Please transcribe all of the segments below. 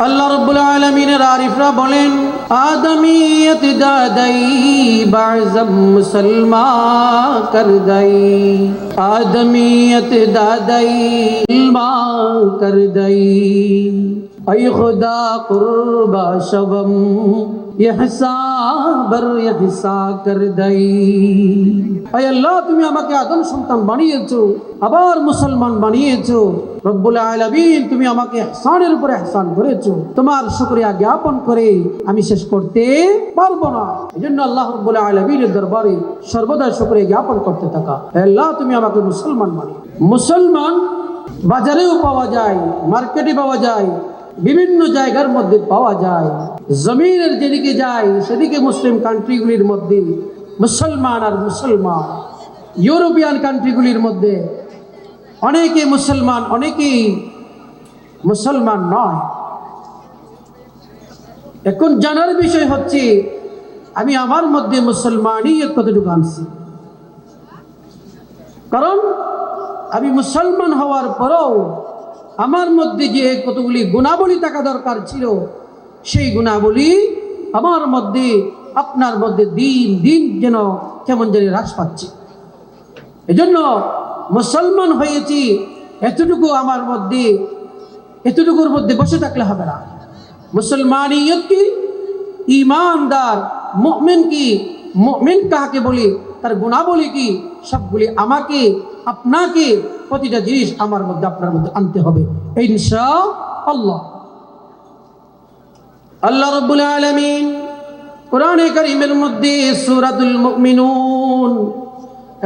আল্লাহ রব্বুল আলমিনের আরিফরা বলেন আদমিয়ত দাদাই বাজম মুসলমা কর দই আদমিয়ত দাদাই মা কর দই ای خدا قربا شوم তুমি আমাকে আদম সন্তান বানিয়েছো, আবার মুসলমান বানিয়েছো। তুমি আমাকে উপর করেছ। তোমার জ্ঞাপন করে আমি শেষ করতে পারব না। এজন্য আল্লাহ রব্বুল দরবারে সর্বদা শুকরিয়া জ্ঞাপন করতে থাকা। আল্লাহ, তুমি আমাকে মুসলমান বানিয়ে মুসলমান বাজারেও পাওয়া যায়, মার্কেটে পাওয়া যায়, বিভিন্ন জায়গার মধ্যে পাওয়া যায়। জমিনের যেদিকে যায়, সেদিকে মুসলিম কান্ট্রিগুলির মধ্যে, মুসলমান আর মুসলমান, ইউরোপিয়ান কান্ট্রিগুলির মধ্যে অনেকে মুসলমান অনেকেই মুসলমান নয়। এখন জানার বিষয় হচ্ছে, আমি আমার মধ্যে মুসলমানই কতটুকু আনছি? কারণ আমি মুসলমান হওয়ার পরেও আমার মধ্যে যে কতগুলি গুণাবলী থাকা দরকার ছিল সেই গুণাবলী আমার মধ্যে, আপনার মধ্যে দিন দিন যেন কেমন যেন হ্রাস পাচ্ছে। এজন্য মুসলমান হয়েছি, এতটুকু আমার মধ্যে, এতটুকুর মধ্যে বসে থাকলে হবে না। মুসলমানিয়ত কি ইমানদার মুমিন কি? মুমিন কাহাকে বলি? তার গুণাবলী কি? সবগুলি আমাকে, আপনাকে, প্রতিটা জিনিস আমার মধ্যে, আপনার মধ্যে আনতে হবে। ইনশা আল্লাহ আল্লাহ রব্বুল আলামিন কোরআনে করিমের মধ্যে সুরাতুল মুমিনুন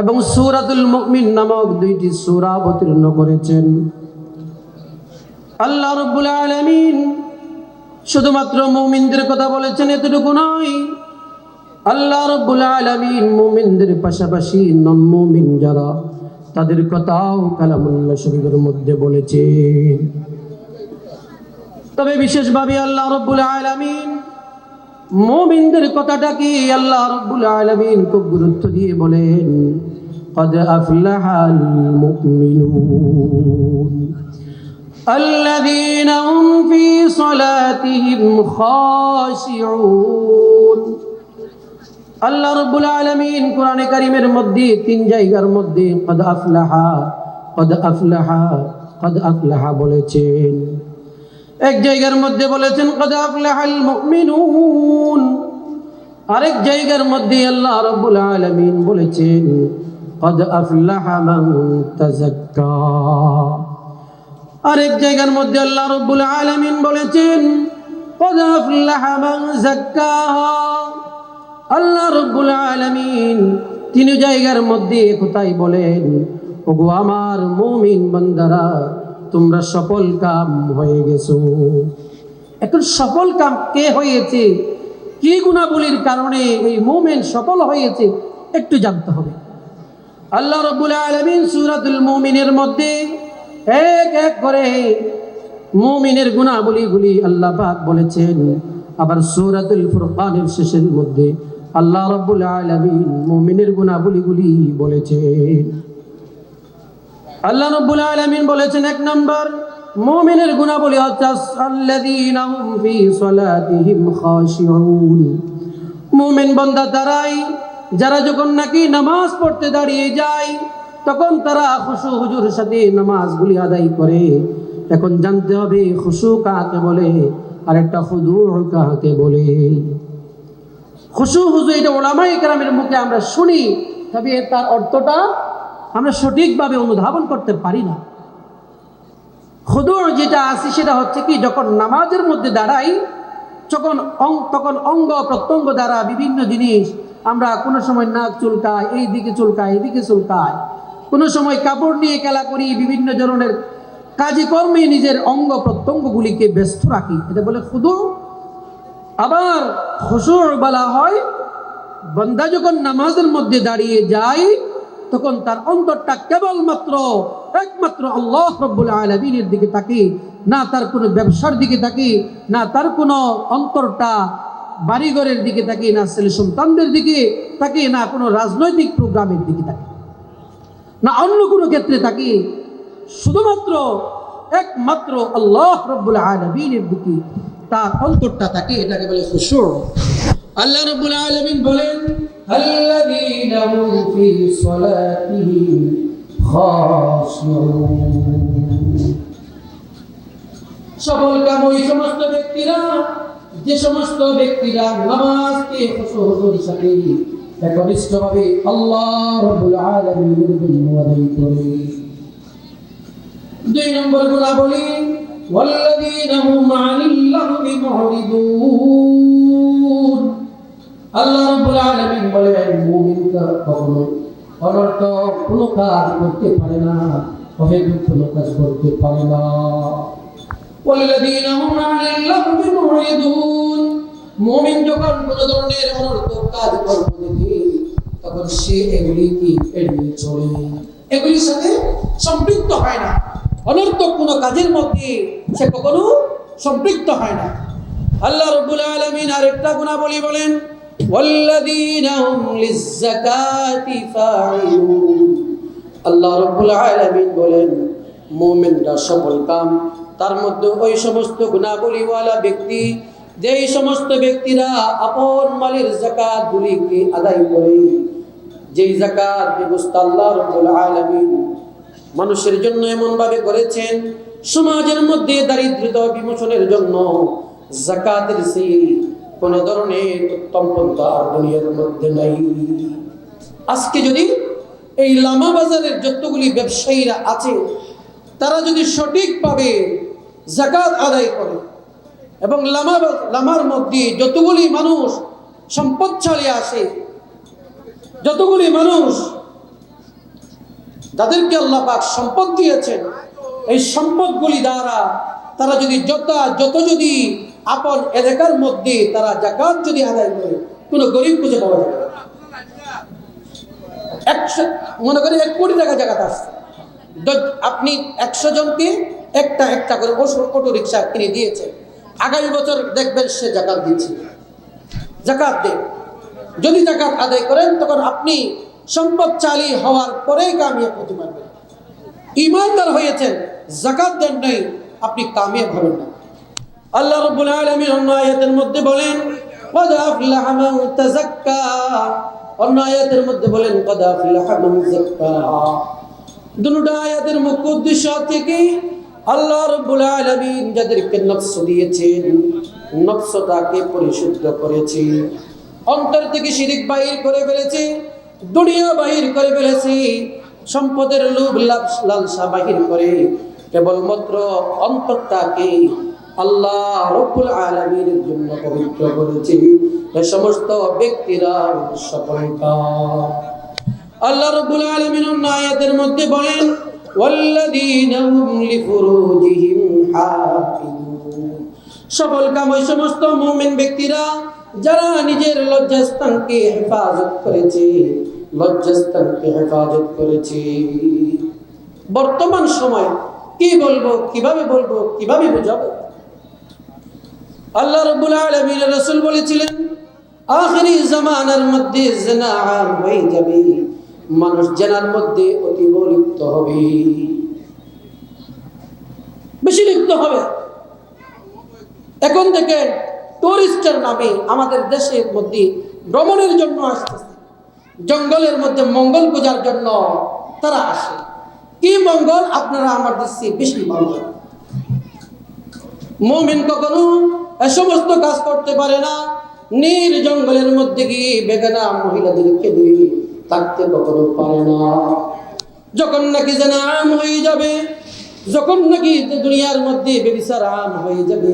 এবং সুরাতুল মুমিন নামক দুইটি সূরা অবতীর্ণ করেছেন। আল্লাহ রব্বুল আলামিন শুধুমাত্র মুমিনদের কথা বলেছেন, এতটুকু নয়। আল্লাহ রব্বুল আলামিন মুমিনদের পাশাপাশি নন মুমিন যারা, তাদের কথাও কালামুল্লাহ শরীফের মধ্যে বলেছে তবে বিশেষভাবে আল্লাহ রব্বুল আলামিন মুমিনদের কথাটা কি আল্লাহ রব্বুল আলামিন খুব গুরুত্ব দিয়ে বলেন قد أفلح المؤمنون الذين هم في صلاتهم خاشعون আল্লাহ রব্বুল আলমিন কোরআনে কারিমের মধ্যে তিন জায়গার মধ্যে কদ আফলাহা কদ আফলাহা কদ আফলাহা বলেছেন এক জায়গার মধ্যে বলেছেন আরেক জায়গার মধ্যে আল্লাহ রব্বুল আলমিন বলেছেন আরেক জায়গার মধ্যে আল্লাহ রব্বুল আলমিন বলেছেন আল্লাহ রব্বুল তিন জায়গার মধ্যে কোথায় বলেন, ওগো আমার মুমিন বান্দারা তোমরা সফল কাম হয়ে গেছো। এখন সফল কাম কে হয়েছে? কি গুণাবলীর কারণে এই মুমেন সফল হয়েছে? একটু জানতে হবে। আল্লাহ রব্বুল আলমিন সুরাতুল মুমিনের মধ্যে এক এক করে মুমিনের গুণাবলীগুলি আল্লাহ পাক বলেছেন। আবার সুরাতুল ফুরকানের শেষের মধ্যে আল্লাহ রব্বুল আলামিন মুমিনের গুণাবলীগুলি বলেছেন। আল্লাহ রব্বুল আলামিন বলেছেন এক নম্বর, মুমিনের গুণাবলী হচ্ছে মুমিন বান্দা তারাই, যারা যখন নাকি নামাজ পড়তে দাঁড়িয়ে যায়, তখন তারা খুশু হুজুর সাথে নামাজগুলি আদায় করে। এখন জানতে হবে, খুশু কাকে বলে, আর একটা খুদু কাকে বলে। খুশু হুজু এটা ওলামাই কেরামের মুখে আমরা শুনি, তবে তার অর্থটা আমরা সঠিকভাবে অনুধাবন করতে পারি না। খুদুর যেটা আছে সেটা হচ্ছে কি, যখন নামাজের মধ্যে দাঁড়াই যখন তখন অঙ্গ প্রত্যঙ্গ দ্বারা বিভিন্ন জিনিস, আমরা কোনো সময় নাক চুলকায় এই দিকে চুলকায় এদিকে চুলকায় কোনো সময় কাপড় নিয়ে খেলা করি, বিভিন্ন ধরনের কাজে কর্মে নিজের অঙ্গ প্রত্যঙ্গগুলিকে ব্যস্ত রাখি। এটা বলে খুদু আবার খুশুর বলা হয়, বন্দা যখন নামাজের মধ্যে দাঁড়িয়ে যায় তখন তার অন্তরটা কেবলমাত্র, একমাত্র আল্লাহ রব্বুল আলমিনের দিকে তাকে, না তার কোনো ব্যবসার দিকে তাকে, না তার কোনো অন্তরটা বাড়িঘরের দিকে তাকে, না ছেলে সন্তানদের দিকে তাকে, না কোনো রাজনৈতিক প্রোগ্রামের দিকে তাকে, না অন্য কোনো ক্ষেত্রে তাকে। শুধুমাত্র একমাত্র আল্লাহ রব্বুল আলমিনের দিকে তার অন্তরটা থাকে এটাকে বলে খুশুর আল্লাহ রব্বুল আলমিন বলেন الذين هم في صلاتهم خاشعون সফল কাম ওই সমস্ত ব্যক্তিরা যে সমস্ত ব্যক্তিরা নামাজকে খুশুর সাথে একনিষ্ঠভাবে আল্লাহ রব্বুল আলামিনের জন্য আদায় করে দুই নম্বর গুণা বলি والذين هم عن اللغو معرضون আল্লাহ রাব্বুল আলামিন বলেন মুমিনরা কখনো অনর্থক কোনো কাজ করতে পারে না অহেতুক কোনো কাজ করতে পারে না والذين هم عن اللغو معرضون মুমিন যখন কোনো ধরনের অনর্থক কাজ করবে দেখে তখন সে এগুলিকে এড়িয়ে চলে এগুলির সাথে সম্পৃক্ত হয় না অনর্থক কোনো কাজের মধ্যে সে কখনো সম্পৃক্ত হয় না আল্লাহ রব্বুল আলামিন আরেকটা গুণাবলী বলেন والذين هم للزكاة فاعلون আল্লাহ রব্বুল আলামিন বলেন মুমিনরা সফল কাম তার মধ্যে ওই সমস্ত গুণাবলীওয়ালা ব্যক্তি যেই সমস্ত ব্যক্তিরা আপন মালের জাকাত গুলিকে আদায় করে যেই জাকাত ব্যবস্থা আল্লাহ রব্বুল আলামিন মানুষের জন্য এমন ভাবে করেছেন সমাজের মধ্যে দারিদ্রতা বিমোচনের জন্য জাকাতের সেই কোন ধরনের দুনিয়ার মধ্যে নাই। আজকে যদি এই লামা বাজারের যতগুলি ব্যবসায়ীরা আছে, তারা যদি সঠিকভাবে জাকাত আদায় করে এবং লামা লামার মধ্যে যতগুলি মানুষ সম্পদশালী আসে, যতগুলি মানুষ যাদেরকে আল্লাহ পাক সম্পদ দিয়েছেন, এই সম্পদগুলি দ্বারা তারা যদি যত যত যদি আপন এলাকার মধ্যে তারা জাকাত যদি আদায় করে, কোনো গরিব খুঁজে পাওয়া যাবে একশো, মনে করেন এক কোটি টাকা জাকাত আসছে। আপনি একশো জনকে একটা একটা করে অটো রিক্সা কিনে দিয়েছে। আগামী বছর দেখবেন সে জাকাত দিচ্ছে। জাকাত দেন যদি জাকাত আদায় করেন, তখন আপনি সম্পদশালী হওয়ার পরেই কামিয়াব হতে পারবেন। ইমানদার হয়েছেন, জাকাত দেন নাই, আপনি কামিয়াব হবেন না। আল্লাহ রাব্বুল আলামিন অন্য আয়াতের মধ্যে বলেন قد أفلح من تزكى অন্য আয়াতের মধ্যে বলেন قد أفلح من زكاها দুটো আয়াতের মুখ্য উদ্দেশ্য থেকে আল্লাহ রাব্বুল আলামিন যাদেরকে নফস দিয়েছেন নফসটাকে পরিশুদ্ধ করেছে অন্তর থেকে শিরিক বাহির করে ফেলেছে দুনিয়া বাহির করে ফেলেছে সম্পদের লোভ লাভ- লালসা বাহির করে কেবলমাত্র অন্তরটাকে আল্লাহ রব্বুল আলামিনের জন্য পবিত্র করেছে। এ সমস্ত ব্যক্তিরা সফলতা আল্লাহ রব্বুল আলামিন অন্য আয়াতের মধ্যে বলেন হুম লিফুরুজিহিম হাফিজুন। সফল কাম ওই সমস্ত মুমিন ব্যক্তিরা, যারা নিজের লজ্জাস্থানকে হেফাজত করেছে, লজ্জাস্থানকে হেফাজত করেছে। বর্তমান সময় কি বলব, কীভাবে বলব, কীভাবে বুঝাবো? আল্লাহ রব্বুল আলামিন রাসূল বলেছিলেন, আখেরি জামানার মধ্যে জেনা হয়ে যাবে। মানুষ জেনার মধ্যে অতীব লিপ্ত হবে। বেশি লিপ্ত হবে। এখন থেকে টুরিস্টের নামে আমাদের দেশের মধ্যে ভ্রমণের জন্য আসতেছে। জঙ্গলের মধ্যে মঙ্গল পূজার জন্য তারা আসে। কি মঙ্গল? আপনারা আমার দেশে বেশি মঙ্গল। মমিন কখনো এ সমস্ত কাজ করতে পারে না। নীল জঙ্গলের মধ্যে গিয়ে বেগানা মহিলাদেরকে দিয়ে থাকতে কখনো পারে না। যখন নাকি যেন আম হয়ে যাবে, যখন নাকি দুনিয়ার মধ্যে বেবিচার আম হয়ে যাবে,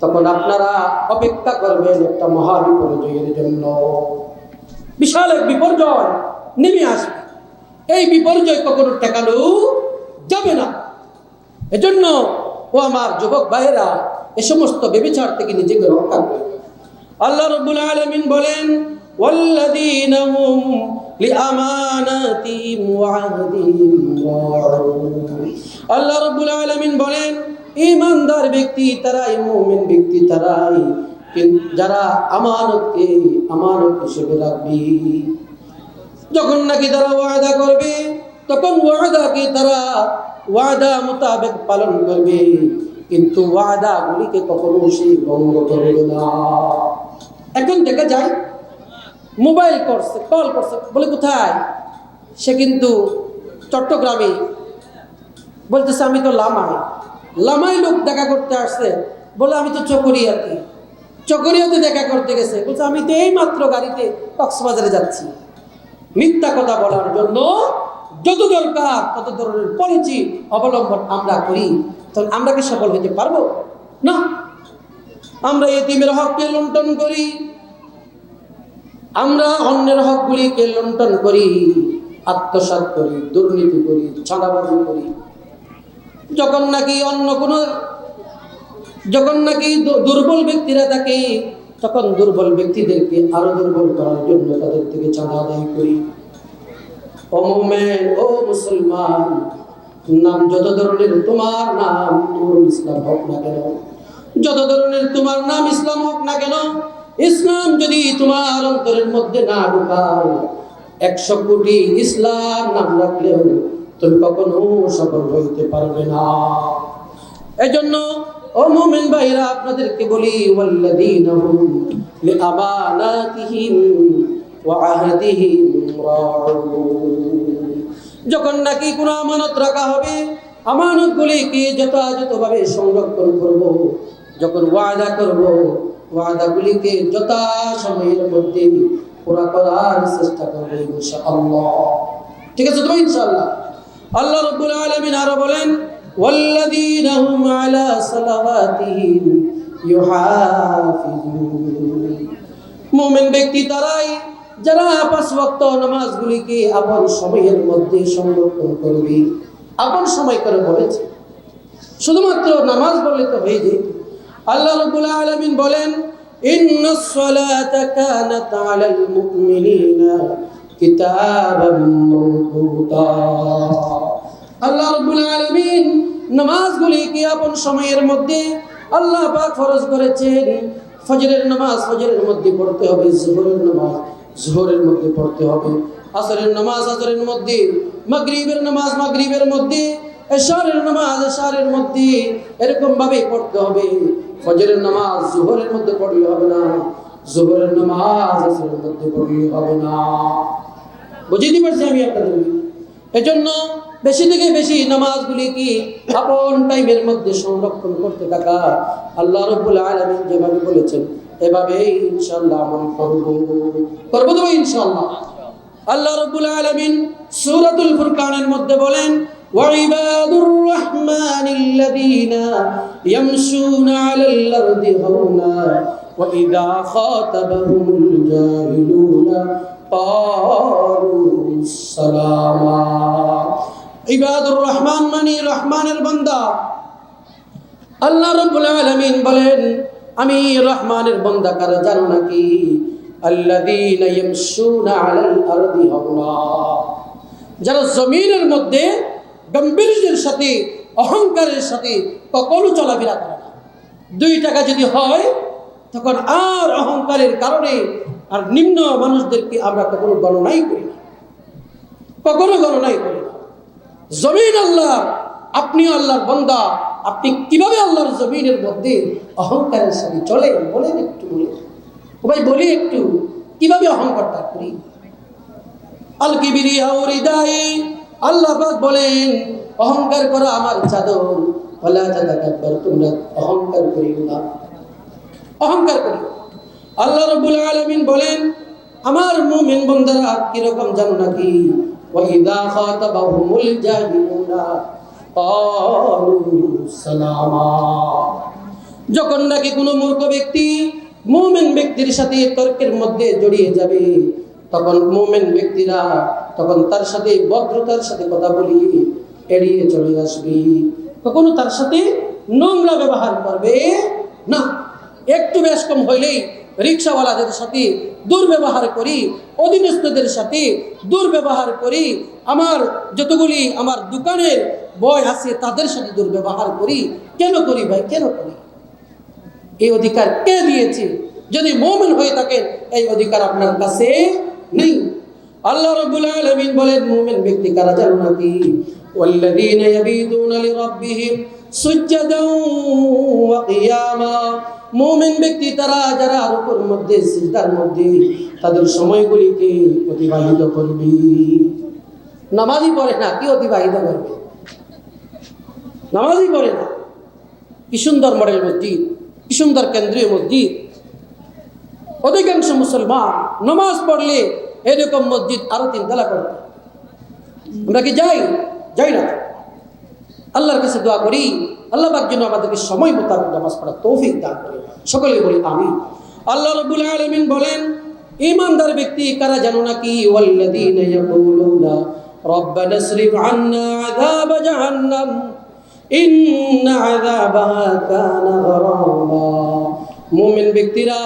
তখন আপনারা অপেক্ষা করবেন একটা মহা বিপর্যয়ের জন্য। বিশাল এক বিপর্যয় নেমে আসবে। এই বিপর্যয় কখনো ঠেকানো যাবে না। এজন্য ও আমার যুবক ভাইয়েরা এ সমস্ত বেবিচার থেকে নিজেকে রক্ষা করে আল্লাহ রব্বুল আলামিন বলেন والذين هم لأماناتهم وعهدهم راعون আল্লাহ রব্বুল আলামিন বলেন ইমানদার ব্যক্তি তারাই মুমিন ব্যক্তি তারাই কিন- যারা আমানতকে আমানত হিসেবে রাখবে যখন নাকি তারা ওয়াদা করবে তখন ওয়াদাকে তারা ওয়াদা মোতাবেক পালন করবে কিন্তু ওয়াদাগুলিকে কখনো সে ভঙ্গ করবে না। এখন দেখা যায়, মোবাইল করছে, কল করছে, বলে কোথায়? সে কিন্তু চট্টগ্রামে। বলতেছে, আমি তো লামাই। লামাই লোক দেখা করতে আসছে, বলে, আমি তো চকরিয়াতে। চকরিয়াতে দেখা করতে গেছে, বলছে, আমি তো এই মাত্র গাড়িতে কক্সবাজারে যাচ্ছি। মিথ্যা কথা বলার জন্য যত দরকার, তত ধরনের পলিসি অবলম্বন আমরা করি। তখন আমরা কি সফল হতে পারব? না। আমরা এতিমের হককে লুণ্ঠন করি। আমরা অন্যের হকগুলিকে লুণ্ঠন করি। আত্মসাৎ করি, দুর্নীতি করি, ছাড়াবাজি করি। যখন নাকি অন্য কোনো, যখন নাকি দুর্বল ব্যক্তিরা থাকে, তখন দুর্বল ব্যক্তিদেরকে আরও দুর্বল করার জন্য তাদের থেকে চাঁদা আদায় করি। ও মোমেন, ও মুসলমান, নাম যত ধরনের তোমার নাম নুরুল ইসলাম হোক না কেন, যত ধরনের তোমার নাম ইসলাম হোক না কেন, ইসলাম যদি তোমার অন্তরের মধ্যে না ঢুকাও, একশো কোটি ইসলাম নাম রাখলেও তুমি কখনো সফল হইতে পারবে না। এজন্য, ও মুমিন ভাইরা, আপনাদেরকে বলি, ওয়াল্লাযীনা হুম লিআমানাতিহিম ওয়া আহদিহিম রাউন। যখন নাকি কোনো আমানত রাখা হবে আমানতগুলিকে যথাযথভাবে সংরক্ষণ করব যখন ওয়াদা করব ওয়াদাগুলিকে যথা সময়ের মধ্যে পুরা করার চেষ্টা করবো ইনশাআল্লাহ ঠিক আছে তো ইনশাআল্লাহ আল্লাহ রব্বুল আলামিন আরো বলেন والذين هم على صلواتهم يحافظون মুমিন ব্যক্তি তারাই যারা পাঁচ ওয়াক্ত নামাজগুলিকে আপন সময়ের মধ্যে সংরক্ষণ করবে। আপন সময় করে বলেছে। শুধুমাত্র নামাজ বললে তো হয়ে যেত আল্লাহ রব্বুল আলামিন বলেন আল্লাহ রব্বুল আলামিন নামাজগুলিকে আপন সময়ের মধ্যে আল্লাহ পাক ফরজ করেছেন। ফজরের নামাজ ফজরের মধ্যে পড়তে হবে, জোহরের নামাজ জোহরের মধ্যে পড়তে হবে। আসরের নামাজ আসরের মধ্যে, মাগরিবের নামাজ মাগরিবের মধ্যে, এশারের নামাজ এশারের মধ্যে এরকম ভাবে পড়তে হবে। ফজরের নামাজ জোহরের মধ্যে পড়লে হবে না, জোহরের নামাজ আসরের মধ্যে পড়লে হবে না। বুঝিয়ে পারছি আমি আপনাদের? এজন্য বেশি থেকে বেশি নামাজগুলি কি আপন টাইমের মধ্যে সংরক্ষণ করতে থাকা আল্লাহ রব্বুল আলামিন যেভাবে বলেছেন এভাবেই ইনশাআল্লাহ আমল করব করব তো ইনশাআল্লাহ আল্লাহ রব্বুল আলামিন সূরাতুল ফুরকানের মধ্যে বলেন وعباد الرحمن الذين يمشون على الأرض هونا وإذا خاطبهم الجاهلون قالوا سلاما ইবাদুর রহমান মানি রহমানের বান্দা আল্লাহ রব্বুল আলামিন বলেন আমি রহমানের বান্দা, কারা জানো নাকি? আল্লাযীনা ইয়ামশুনা আলাল আরদি হাওনা যারা জমিনের মধ্যে গম্ভীর্যের সাথে, অহংকারের সাথে কখনো চলাফেরা করে না। দুই টাকা যদি হয়, তখন আর অহংকারের কারণে আর নিম্ন মানুষদেরকে আমরা কখনো গণনাই করি না। কখনো গণনাই করি না। জমিন আল্লাহ আপনি আল্লাহর বন্দা। আপনি কীভাবে আল্লাহর জমিনের মধ্যে অহংকারের সাথে চলে, বলেন একটু ভাই, বলি একটু, কীভাবে অহংকারটা করি? আল কিবিরি আল্লাহ বলেন, অহংকার করা আমার চাদর বলা চাদর তোমরা অহংকার করিও না। অহংকার করি। আল্লাহ রব্বুল আলামিন বলেন, আমার মুমিন বন্দারা কীরকম জানো নাকি? ওয়াইদা খাতাবাহুমুল জাহিলুনা। যখন নাকি কোনো মূর্খ ব্যক্তি মুমিন ব্যক্তির সাথে তর্কের মধ্যে জড়িয়ে যাবে, তখন মুমিন ব্যক্তিরা তখন তার সাথে ভদ্রতার সাথে কথা বলি এড়িয়ে চলে আসবে। কখনো তার সাথে নোংরা ব্যবহার করবে? না, একটু বেশ কম হইলেই রিক্সাওয়ালাদের সাথে দুর্ব্যবহার করি, অধীনস্থদের সাথে দুর্ব্যবহার করি, আমার যতগুলি আমার দোকানের বয় আছে তাদের সাথে দুর্ব্যবহার করি। কেন করি ভাই? কেন করি? এই অধিকার কে দিয়েছে? যদি মোমেন হয়ে থাকে এই অধিকার আপনার কাছে নেই। আল্লাহ রব্বুল আলামিন বলেন, মুমিন ব্যক্তি কারা জান্নাতি ওয়াল্লাযীনা ইয়াবিদুনা লিরাব্বিহিম সুজদাও ওয়া কিয়ামা। মুমিন ব্যক্তি তারা যারা রুকুর মধ্যে, সিজদার মধ্যে, তাদের সময়গুলিকে অতিবাহিত করবে। নামাজই পড়ে না, কি অতিবাহিত করবে? নামাজই পড়ে না। কি সুন্দর মডেল মসজিদ, কি সুন্দর কেন্দ্রীয় মসজিদ। অধিকাংশ মুসলমান নামাজ পড়লে এরকম মসজিদ আরও তিনতলা করতে আমরা কি যাই? যাই না। আল্লাহর কাছে দোয়া করি, আল্লাহ পাক যেন আমাদেরকে সময় মোতাবেক নামাজ পড়ার তৌফিক দান করে। সকলে বলি আমি আল্লাহ রব্বুল আলামিন বলেন ইমানদার ব্যক্তি কারা জানো নাকি? ওয়াল্লাযীনা ইয়াকুলুনা, রব্বানা ইসরিফ আন্না আযাব জাহান্নাম, ইন্না আযাবাহা কানা গরামা মুমিন ব্যক্তিরা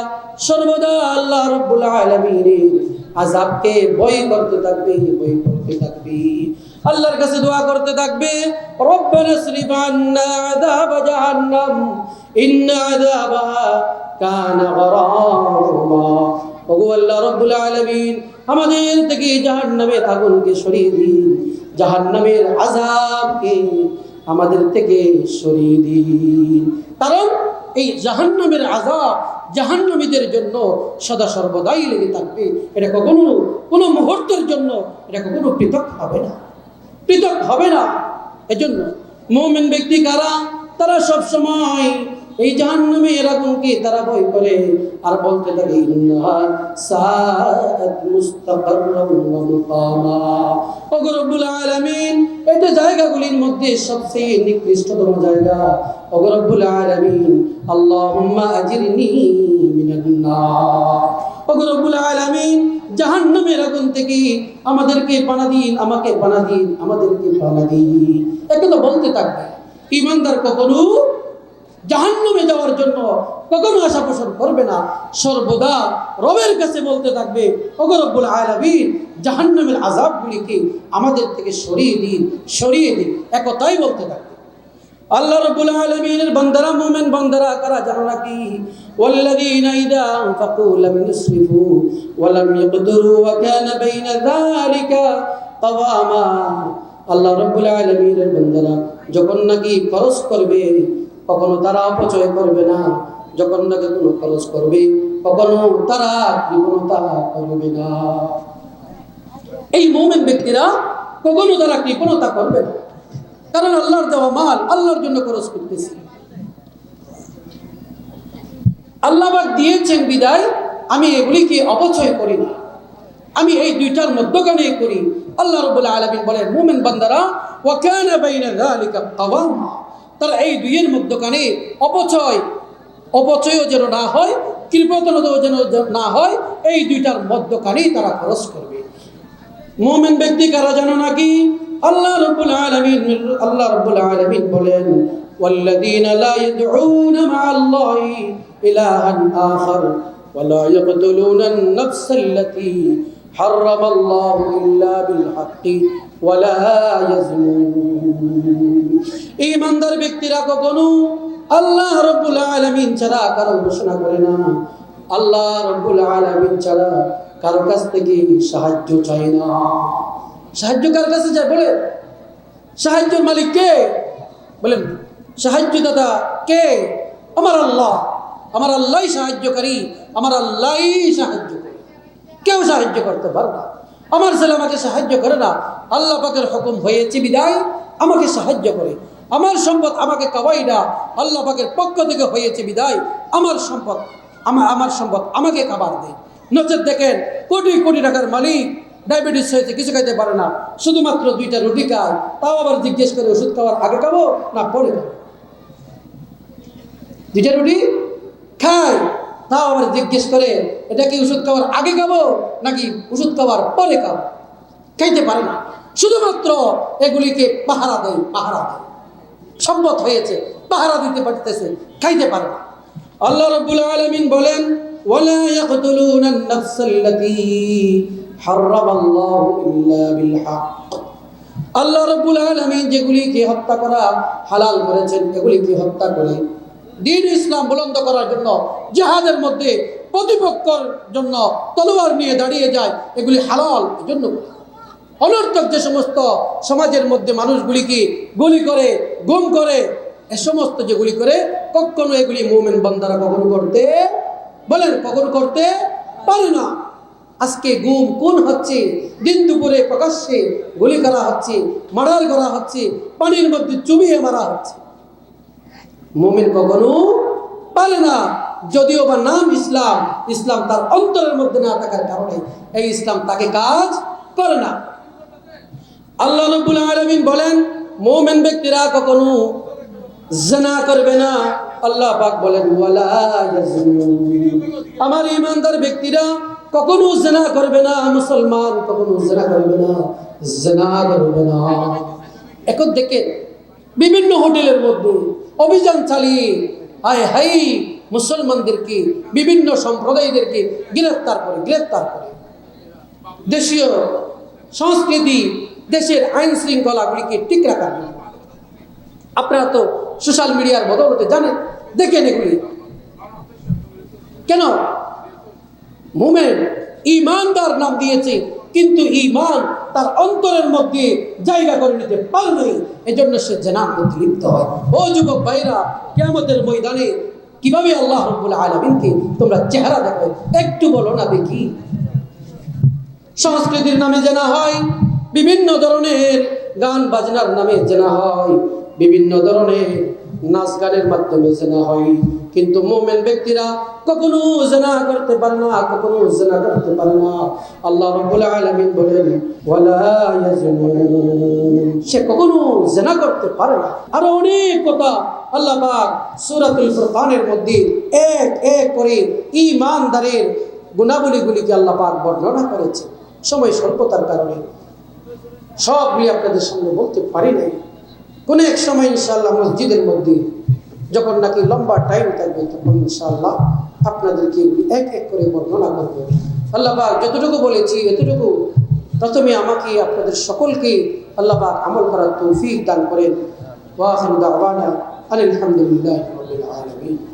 সর্বদা আল্লাহ রব্বুল আলামিনের আযাবকে ভয় করতে থাকবে ভয় করতে থাকবে। আল্লাহর কাছে দোয়া করতে থাকবে, রব্বানা ইসরিফ আন্না আযাব জাহান্নাম, ইন্না আযাবাহা কানা গরামা ওগো আল্লাহ রব্বুল আলামিন, আমাদের থেকে জাহান্নামের আগুনকে সরিয়ে দিন, জাহান্নামের আযাবকে আমাদের থেকে সরিয়ে দিন। কারণ এই জাহান্নামের আজাব জাহান্নামীদের জন্য সদা সর্বদাই লেগে থাকবে। এটা কখনো কোনো মুহূর্তের জন্য, এটা কখনো পৃথক হবে না। পৃথক হবে না। এজন্য মোমেন ব্যক্তি কারা? তারা সব সময় এই জাহান্নামের আগুনকে তারা ভয় করে আর বলতে থাকে, ইন্নাহা সাআত মুস্তাকাররাম ওয়া মুকামা। আলামিন এটা জায়গাগুলির মধ্যে সবচেয়ে নিকৃষ্টতম জায়গা, ওগো রব্বুল আলামিন, আল্লাহুম্মা আজিরনি মিনান নার রব্বুল আলামিন, জাহান্নামের আগুন থেকে আমাদেরকে পানা দিন, আমাকে পানা দিন, আমাদেরকে পানা দিন। এটা তো বলতে থাকবে ইমানদার কখনো জাহান্নামে যাওয়ার জন্য কখনো আশা পোষণ করবে না। সর্বদা রবের কাছে বলতে থাকবে অগরব্বুল আলামিন, জাহান্নামের আজাবগুলিকে আমাদের থেকে সরিয়ে দিন সরিয়ে দিন। একতাই বলতে থাকবে। আল্লাহ রবুল আলমিনের বন্দারা, মোমেন বান্দারা, কারা জানো কি ওয়াল্লাযীনা ইযা আনফাকু লাম ইউসরিফু ওয়া লাম ইয়াকদুরু ওয়া কানা বাইনা আল্লাহ রব্বুল যখন নাকি খরচ করবে, কখনো তারা অপচয় করবে না। যখন নাকি কোনো খরচ করবে, কখনো তারা কৃপণতা করবে না। এই মুমিন ব্যক্তিরা কখনো তারা কৃপণতা করবে না। কারণ আল্লাহর দেওয়া মাল আল্লাহর জন্য খরচ করতেছি। আল্লাহবাক দিয়েছেন বিদায়, আমি এগুলিকে অপচয় করি না। আমি এই দুইটার মধ্যখানে করি। আল্লাহ রবুল্লা আলমিন বলেন, মুমেন বান্দারা ওয়াকানা বাইনা তারা এই দুইয়ের মধ্যখানে অপচয়, অপচয়ও যেন না হয়, কৃপণতাও যেন না হয়, এই দুইটার মধ্যখানেই তারা খরচ করবে। মোমেন ব্যক্তি কারা জানো নাকি আল্লাহ রব্বুল আলামিন আল্লাহ রব্বুল আলামিন বলেন والذين لا يدعون مع الله إلها آخر ولا يقتلون النفس التي حرم الله إلا بالحق ولا يزنون ইমানদার ব্যক্তিরা কখনো আল্লাহ রব্বুল আলামিন ছাড়া কারো ঘোষণা করে না আল্লাহ রব্বুল আলামিন ছাড়া কারও কাছ থেকে সাহায্য চাই না। সাহায্য কার কাছে যায় বলে সাহায্যের মালিক কে? বলেন সাহায্য দাদা কে? আমার আল্লাহ। আমার আল্লাহই সাহায্যকারী। আমার আল্লাহই সাহায্য কেউ সাহায্য করতে পারে না। আমার ছেলে আমাকে সাহায্য করে না। আল্লাহ পাকের হুকুম হয়েছে বিদায়, আমাকে সাহায্য করে। আমার সম্পদ আমাকে কাবাই না। আল্লাহ পাকের পক্ষ থেকে হয়েছে বিদায়, আমার সম্পদ আমার আমার সম্পদ আমাকে খাবার দেয়। নচেত দেখেন, কোটি কোটি টাকার মালিক, ডায়াবেটিস হয়েছে, কিছু খাইতে পারে না। শুধুমাত্র দুইটা রুটি খায়, তাও আবার জিজ্ঞেস করে ওষুধ খাওয়ার আগে খাব না পরে খাব? দুইটা রুটি খায়, তাও আবার জিজ্ঞেস করে, এটা কি ওষুধ খাওয়ার আগে খাব নাকি ওষুধ খাওয়ার পরে খাব? খাইতে পারে না। শুধুমাত্র এগুলিকে পাহারা দেয় পাহারা দেয়। সম্মত হয়েছে, পাহারা দিতে পারতেছে, খাইতে পারে না। আল্লাহ রব্বুল আলামিন বলেন, ওয়ালা ইয়াকতুলুনা আন-নাফস আল্লাতী হারাম আল্লাহু ইল্লা বিল হক আল্লাহ রব্বুল আলামিন যেগুলিকে হত্যা করা হালাল করেছেন, এগুলিকে হত্যা করে দিন ইসলাম বুলন্দ করার জন্য, জেহাদের মধ্যে প্রতিপক্ষর জন্য তলোয়ার নিয়ে দাঁড়িয়ে যায়, এগুলি হালাল জন্য অনর্থক যে সমস্ত সমাজের মধ্যে মানুষগুলিকে গুলি করে, গুম করে এ সমস্ত যেগুলি করে কখনো এগুলি মোমেন বান্দারা কখনো করতে বলেন, কখনো করতে পারে না। আজকে গুম কোন হচ্ছে? দিন দুপুরে প্রকাশ্যে গুলি করা হচ্ছে, মার্ডার করা হচ্ছে, পানির মধ্যে চুবিয়ে মারা হচ্ছে। মুমিন কখনো পারে না। যদিও বা নাম ইসলাম ইসলাম তার অন্তরের মধ্যে না থাকার কারণে এই ইসলাম তাকে কাজ করে না। আল্লাহ রব্বুল আলামিন বলেন, মুমিন ব্যক্তিরা কখনো জনা করবে না। আল্লাহ পাক বলেন আমার ইমানদার ব্যক্তিরা কখনো জনা করবে না, মুসলমান কখনো জনা করবে না, জনা করবে না। এখন দেখে বিভিন্ন হোটেলের মধ্যে অভিযান চালিয়ে হায় হাই মুসলমানদেরকে, বিভিন্ন সম্প্রদায়দেরকে গ্রেফতার করে গ্রেফতার করে। দেশীয় সংস্কৃতি, দেশের আইন শৃঙ্খলাগুলিকে ঠিক রাখার আপনারা তো সোশ্যাল মিডিয়ার বদলতে জানেন দেখেন এগুলি কেন? মোমেন ইমানদার নাম দিয়েছে, কিন্তু ইমান তার অন্তরের মধ্যে জায়গা করে নিতে পারে নাই। এজন্য সে জেনার মধ্যে লিপ্ত হয়। ও যুবক ভাইরা কেমতের ময়দানে কীভাবে আল্লাহ রব্বুল আলমিনকে তোমরা চেহারা দেখো, একটু বলো না দেখি। সংস্কৃতির নামে জানা হয়, বিভিন্ন ধরনের গান বাজনার নামে জানা হয়। বিভিন্ন ধরনের নাচ গানের মাধ্যমে জানা হয়। কিন্তু মোমেন ব্যক্তিরা কখনো জেনা করতে পারে না, কখনো জেনা করতে পারে না। আল্লাহ রাব্বুল আলামিন বলেন, ওয়ালা ইয়াজনুন। সে কখনো জেনা করতে পারে না। আর অনেক কথা আল্লাহ পাক সূরাতুল ফুরকানের মধ্যে এক এক করে ঈমানদারের গুণাবলীগুলিকে আল্লাহ পাক বর্ণনা করেছে সময় স্বল্পতার কারণে। সবগুলি আপনাদের সামনে বলতে পারি নাই। কোনো এক সময় ইনশাল্লাহ মসজিদের মধ্যে যখন নাকি লম্বা টাইম থাকবে, তখন ইনশাল্লাহ আপনাদেরকে এক এক করে বর্ণনা করব। আল্লাহ পাক যতটুকু বলেছি, এতটুকু। প্রথমে আমাকে, আপনাদের সকলকে আল্লাহ পাক আমল করার তৌফিক দান করেন। দাওয়ানা আলহামদুলিল্লাহ আলামিন।